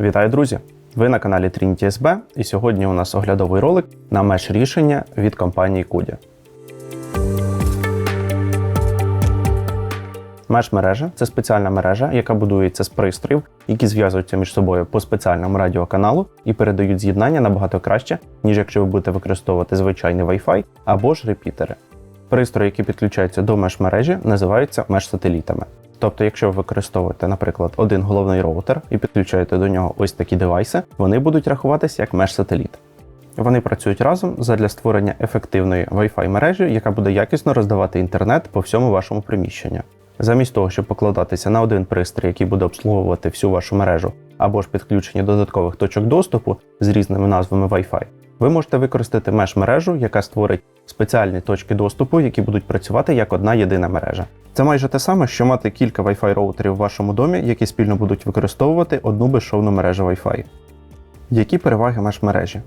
Вітаю, друзі! Ви на каналі Trinity SB, і сьогодні у нас оглядовий ролик на меш рішення від компанії Kudia. Меш мережа це спеціальна мережа, яка будується з пристроїв, які зв'язуються між собою по спеціальному радіоканалу і передають з'єднання набагато краще, ніж якщо ви будете використовувати звичайний Wi-Fi або ж репітери. Пристрої, які підключаються до меш мережі, називаються меш сателітами. Тобто, якщо ви використовуєте, наприклад, один головний роутер і підключаєте до нього ось такі девайси, вони будуть рахуватися як меш сателіт. Вони працюють разом задля створення ефективної Wi-Fi мережі, яка буде якісно роздавати інтернет по всьому вашому приміщенню. Замість того, щоб покладатися на один пристрій, який буде обслуговувати всю вашу мережу, або ж підключення додаткових точок доступу з різними назвами Wi-Fi, ви можете використати меш мережу, яка створить спеціальні точки доступу, які будуть працювати як одна єдина мережа. Це майже те саме, що мати кілька Wi-Fi роутерів в вашому домі, які спільно будуть використовувати одну безшовну мережу Wi-Fi. Які переваги меш мережі?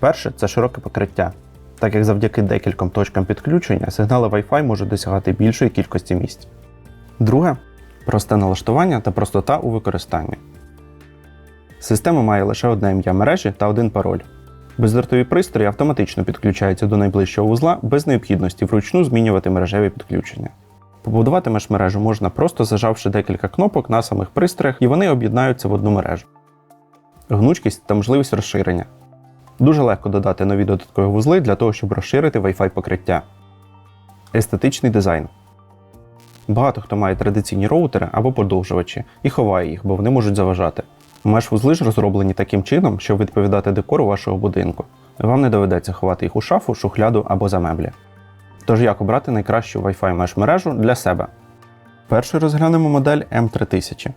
Перше це широке покриття, так як завдяки декільком точкам підключення сигнали Wi-Fi можуть досягати більшої кількості місць. Друге просте налаштування та простота у використанні. Система має лише одне ім'я мережі та один пароль. Бездротові пристрої автоматично підключаються до найближчого вузла без необхідності вручну змінювати мережеві підключення. Побудувати меш-мережу можна просто зажавши декілька кнопок на самих пристроях, і вони об'єднаються в одну мережу. Гнучкість та можливість розширення. Дуже легко додати нові додаткові вузли для того, щоб розширити Wi-Fi покриття. Естетичний дизайн. Багато хто має традиційні роутери або подовжувачі і ховає їх, бо вони можуть заважати. Меш-вузли ж розроблені таким чином, щоб відповідати декору вашого будинку. Вам не доведеться ховати їх у шафу, шухляду або за меблі. Тож як обрати найкращу Wi-Fi меш мережу для себе? Першою розглянемо модель M3000.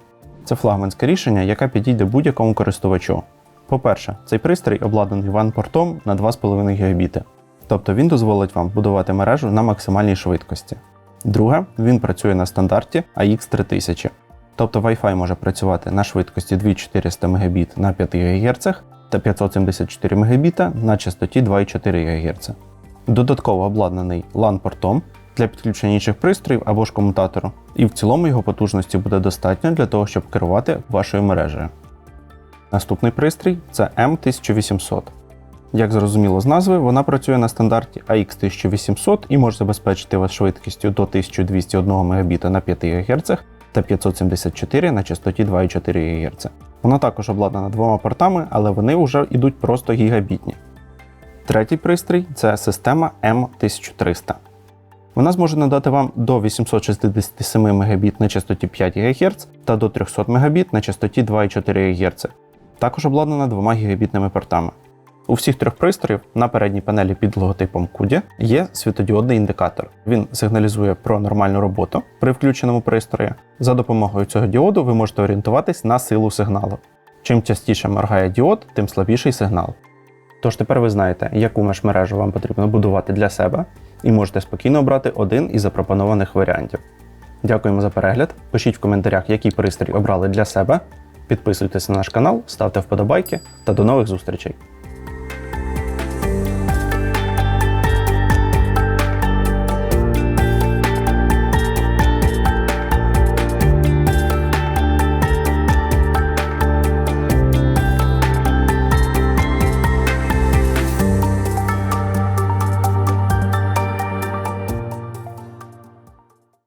Це флагманське рішення, яке підійде будь-якому користувачу. По-перше, цей пристрій обладнаний WAN-портом на 2,5 Гбіти. Тобто він дозволить вам будувати мережу на максимальній швидкості. Друге, він працює на стандарті AX3000. Тобто Wi-Fi може працювати на швидкості 2400 Мбіт на 5 ГГц та 574 Мбіт на частоті 2,4 ГГц. Додатково обладнаний LAN-портом для підключення інших пристроїв або ж комутатору, і в цілому його потужності буде достатньо для того, щоб керувати вашою мережею. Наступний пристрій це M1800. Як зрозуміло з назви, вона працює на стандарті AX1800 і може забезпечити вас швидкістю до 1201 Мбіт на 5 ГГц та 574 на частоті 2,4 ГГц. Вона також обладнана двома портами, але вони вже йдуть просто гігабітні. Третій пристрій це система M1300. Вона зможе надати вам до 867 Мбіт на частоті 5 ГГц та до 300 Мбіт на частоті 2,4 ГГц. Також обладнана 2 гігабітними портами. У всіх трьох пристроїв на передній панелі під логотипом CUDI є світодіодний індикатор. Він сигналізує про нормальну роботу при включеному пристрої. За допомогою цього діоду ви можете орієнтуватись на силу сигналу. Чим частіше моргає діод, тим слабіший сигнал. Тож тепер ви знаєте, яку меш-мережу вам потрібно будувати для себе, і можете спокійно обрати один із запропонованих варіантів. Дякуємо за перегляд. Пишіть в коментарях, який пристрій обрали для себе. Підписуйтесь на наш канал, ставте вподобайки та до нових зустрічей!